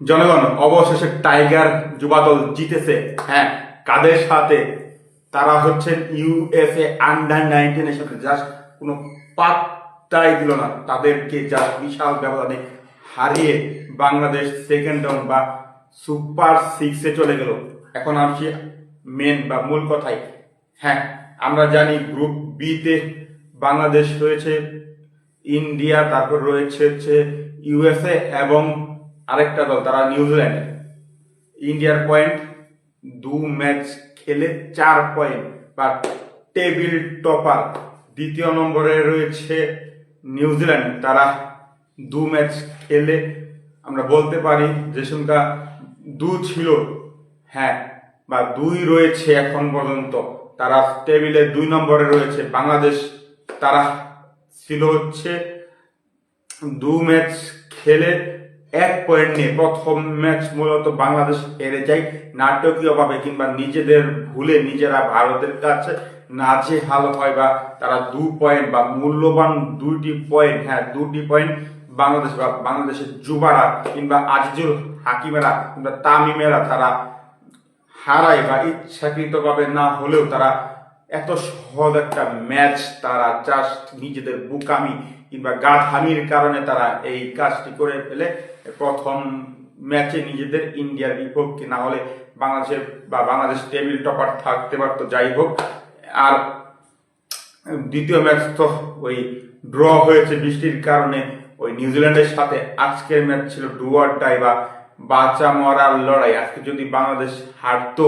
জনগণ অবশেষে টাইগার যুবা দল জিতেছে। হ্যাঁ। কাদের সাথে? তারা হচ্ছেন ইউএসএ আন্ডার নাইনটিনের সাথে। জাস্ট কোনো পাত্তাই দিল না। তাদেরকে যা বিশাল ব্যবধানে হারিয়ে বাংলাদেশ সেকেন্ড রাউন্ড বা সুপার সিক্সে চলে গেল। এখন আসছি মেন বা মূল কথাই হ্যাঁ। আমরা জানি গ্রুপ বিতে বাংলাদেশ রয়েছে ইন্ডিয়া তারপর রয়েছে হচ্ছে ইউএসএ এবং আরেকটা দল, তারা নিউজিল্যান্ড ইন্ডিয়ার পয়েন্ট দু ম্যাচ খেলে চার পয়েন্ট বা টেবিল টপার দ্বিতীয় নম্বরে রয়েছে নিউজিল্যান্ড তারা দু ম্যাচ খেলে, আমরা বলতে পারি যে সংখ্যা দু ছিল হ্যাঁ বা দুই রয়েছে এখন পর্যন্ত। তারা টেবিলে দুই নম্বরে রয়েছে, বাংলাদেশ, তারা ছিল হচ্ছে দু ম্যাচ খেলে এক পয়েন্ট নিয়ে প্রথম ম্যাচ মূলত বাংলাদেশ হেরে যায় নাটকীয়ভাবে কিংবা নিজেদের ভুলে নিজেরা ভারতের কাছে নাচে হাল হয় বা তারা দু পয়েন্ট বা মূল্যবান দুইটি পয়েন্ট হ্যাঁ দুটি পয়েন্ট বাংলাদেশ বা বাংলাদেশের যুবারা কিংবা আজিজুল হাকিমেরা কিংবা তামিমেরা তারা হারায় বা ইচ্ছাকৃতভাবে না হলেও তারা এত সহজ একটা ম্যাচ তারা জাস্ট নিজেদের বুকামি কিংবা গাধামির কারণে তারা এই কাজটি করে ফেলে। প্রথম ম্যাচে নিজেদের ইন্ডিয়ার বিপক্ষে না হলে বাংলাদেশের বা বাংলাদেশ টেবিল টপার থাকতে পারতো, যাই হোক। আর দ্বিতীয় ম্যাচ তো ওই ড্র হয়েছে বৃষ্টির কারণে। ওই নিউজিল্যান্ডের সাথে আজকের ম্যাচ ছিল ডুয়ার ডাই বা বাঁচা মরার লড়াই। আজকে যদি বাংলাদেশ হারতো,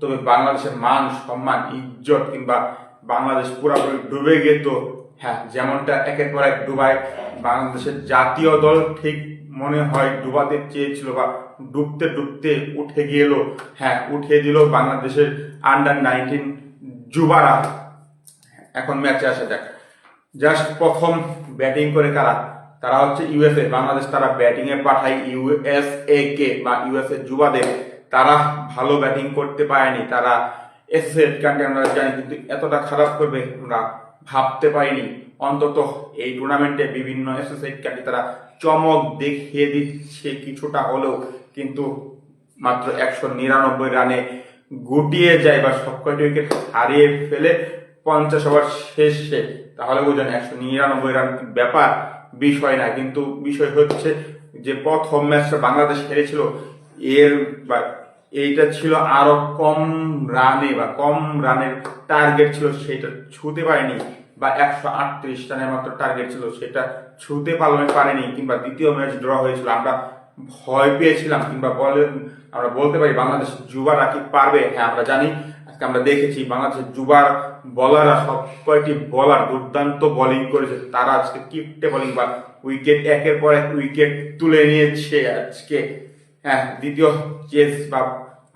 তবে বাংলাদেশের মান, সম্মান, ইজ্জত কিংবা বাংলাদেশ পুরোপুরি ডুবে যেত হ্যাঁ যেমনটা একের পর এক ডুবাই বাংলাদেশের জাতীয় দল ঠিক মনে হয় ডুবাতে চেয়েছিল বা ডুবতে ডুবতে উঠে গেল। হ্যাঁ উঠে দিল বাংলাদেশের আন্ডার নাইনটিন যুবারা। এখন ম্যাচে আসা যাক। জাস্ট প্রথম ব্যাটিং করে কারা? তারা হচ্ছে ইউএসএ বাংলাদেশ তারা ব্যাটিং এ পাঠায় ইউএসএ কে বা ইউএসএ যুবাদের। তারা ভালো ব্যাটিং করতে পারেনি, তারা এসএসএ কান্ট্রি আমরা জানি, কিন্তু এতটা খারাপ করবে আমরা ভাবতে পারিনি। অন্তত এই টুর্নামেন্টে বিভিন্ন কান্ট্রি তারা চমক দেখিয়ে দিচ্ছে কিছুটা হলেও। কিন্তু মাত্র একশো নিরানব্বই রানে গুটিয়ে যায় বা সবকটি উইকেট হারিয়ে ফেলে পঞ্চাশ ওভার শেষে। তাহলে বুঝেন, একশো নিরানব্বই রান ব্যাপার? বিষয় না। কিন্তু বিষয় হচ্ছে যে প্রথম ম্যাচটা বাংলাদেশ হেরেছিল এর এইটা ছিল আরও কম রানে বা কম রানের টার্গেট ছিল, সেটা ছুতে পারেনি বা একশো আটত্রিশ রানের মাত্র টার্গেট ছিল, সেটা ছুতে পালনে পারেনি কিংবা দ্বিতীয় ম্যাচ ড্র হয়েছিল। আমরা ভয় পেয়েছিলাম কিংবা বলে আমরা বলতে পারি বাংলাদেশ যুবারা কি পারবে? হ্যাঁ আমরা জানি। আজকে আমরা দেখেছি বাংলাদেশের যুবার বলাররা সব কয়টি বলার দুর্দান্ত বোলিং করেছে। তারা আজকে কিপটে বোলিং বা উইকেট একের পর এক উইকেট তুলে নিয়েছে আজকে। হ্যাঁ দ্বিতীয় চেস বা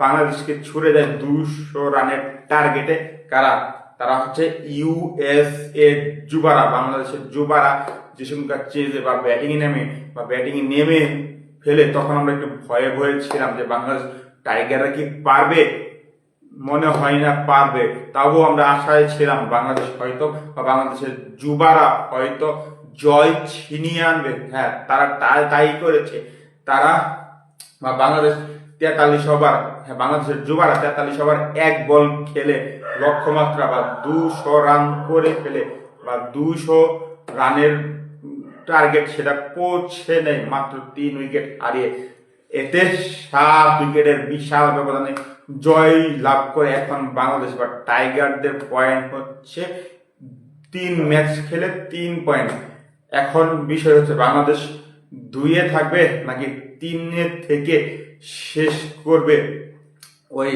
বাংলাদেশকে ছুড়ে দেয় দুশো রানের টার্গেটে কারা? তারা হচ্ছে ইউএসএ যুবারা, বাংলাদেশের যুবারা। যে সময়কার চেজে বা ব্যাটিং এ নেমে বা ব্যাটিং এ নেমে ফেলে, তখন আমরা একটু ভয়ে ভয়ে ছিলাম যে বাংলাদেশ টাইগাররা কি পারবে? মনে হয় না পারবে। তাও আমরা আশায় ছিলাম বাংলাদেশ হয়তো বা বাংলাদেশের যুবারা হয়তো জয় ছিনিয়ে আনবে। হ্যাঁ তারা তাই করেছে। তারা বা বাংলাদেশ তেতাল্লিশ ওভার হ্যাঁ বাংলাদেশের যুবারা তেতাল্লিশ ওভার এক বল খেলে লক্ষ্যমাত্রা বা দুশো রান করে ফেলে বা দুশো রানের টার্গেট সেটা পৌঁছে নেয় মাত্র তিন উইকেট হারিয়ে। এতে সাত উইকেটের বিশাল ব্যবধানে জয় লাভ করে এখন বাংলাদেশ বা টাইগারদের পয়েন্ট হচ্ছে তিন ম্যাচ খেলে তিন পয়েন্ট এখন বিষয় হচ্ছে বাংলাদেশ দুইয়ে থাকবে নাকি তিনের থেকে শেষ করবে। ওই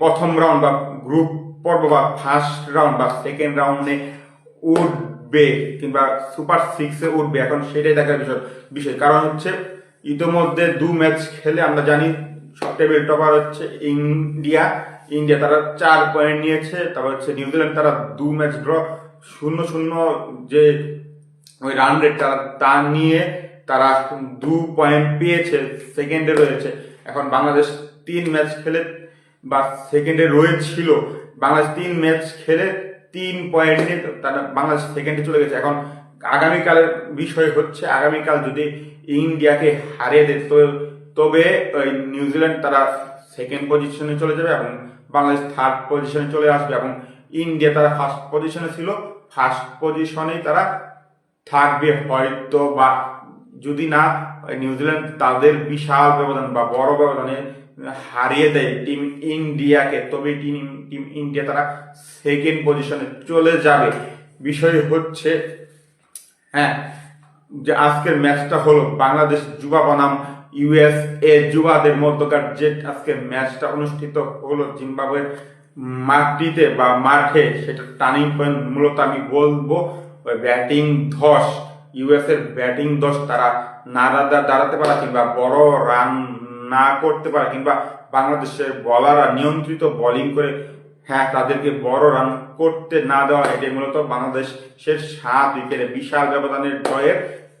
প্রথম রাউন্ড বা গ্রুপ পর্ব বা ফার্স্ট রাউন্ড বা সেকেন্ড রাউন্ডে উঠবে কিংবা সুপার সিক্সে উঠবে। এখন সেটাই দেখার বিষয় বিষয়। কারণ হচ্ছে ইতোমধ্যে দু ম্যাচ খেলে আমরা জানি টেবিল টপার হচ্ছে ইন্ডিয়া। ইন্ডিয়া তারা চার পয়েন্ট নিয়েছে, তারপর হচ্ছে নিউজিল্যান্ড তারা দু ম্যাচ ড্র শূন্য শূন্য যে ওই রান রেট তারা তা নিয়ে তারা দু পয়েন্ট পেয়েছে সেকেন্ডে রয়েছে। এখন বাংলাদেশ তিন ম্যাচ খেলে বা সেকেন্ডে রয়েছিল, বাংলাদেশ তিন ম্যাচ খেলে তিন পয়েন্ট নিয়ে তারা বাংলাদেশ সেকেন্ডে চলে গেছে। এখন আগামীকালের বিষয় হচ্ছে, আগামীকাল যদি ইন্ডিয়াকে হারিয়ে দেয়, তো তবে ওই নিউজিল্যান্ড তারা সেকেন্ড পজিশনে চলে যাবে এবং বাংলাদেশ থার্ড পজিশনে চলে আসবে এবং ইন্ডিয়া তারা ফার্স্ট পজিশনে ছিল। ফার্স্ট পজিশনেই তারা থাকবে হয়তো বা যদি না নিউজিল্যান্ড তাদের বিশাল ব্যবধান বা বড় ব্যবধানে হারিয়ে দেয় টিম ইন্ডিয়াকে তবে টিম টিম ইন্ডিয়া তারা সেকেন্ড পজিশনে চলে যাবে। বিষয় হচ্ছে হ্যাঁ যে আজকের ম্যাচটা হলো বাংলাদেশ যুবা বনাম ইউএসএ যুবাদের মধ্যকার যে আজকের ম্যাচটা অনুষ্ঠিত হলো জিম্বাবুয়ের মাটিতে বা মাঠে, সেটা টার্নিং পয়েন্ট মূলত আমি বলব ব্যাটিং ধস। ইউএস এর ব্যাটিং দশ তারা না দাঁড়াতে পারা কিংবা বড় রান না করতে পারা কিংবা বাংলাদেশের বলাররা নিয়ন্ত্রিত বোলিং করে হ্যাঁ তাদেরকে বড় রান করতে না দেওয়া এটাই মূলত বাংলাদেশের সাত উইকেটে বিশাল ব্যবধানের জয়ের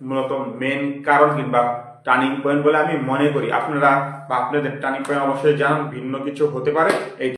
মূলত মেন কারণ কিংবা টার্নিং পয়েন্ট বলে আমি মনে করি। আপনারা বা আপনাদের টার্নিং পয়েন্ট অবশ্যই জানান, ভিন্ন কিছু হতে পারে। এই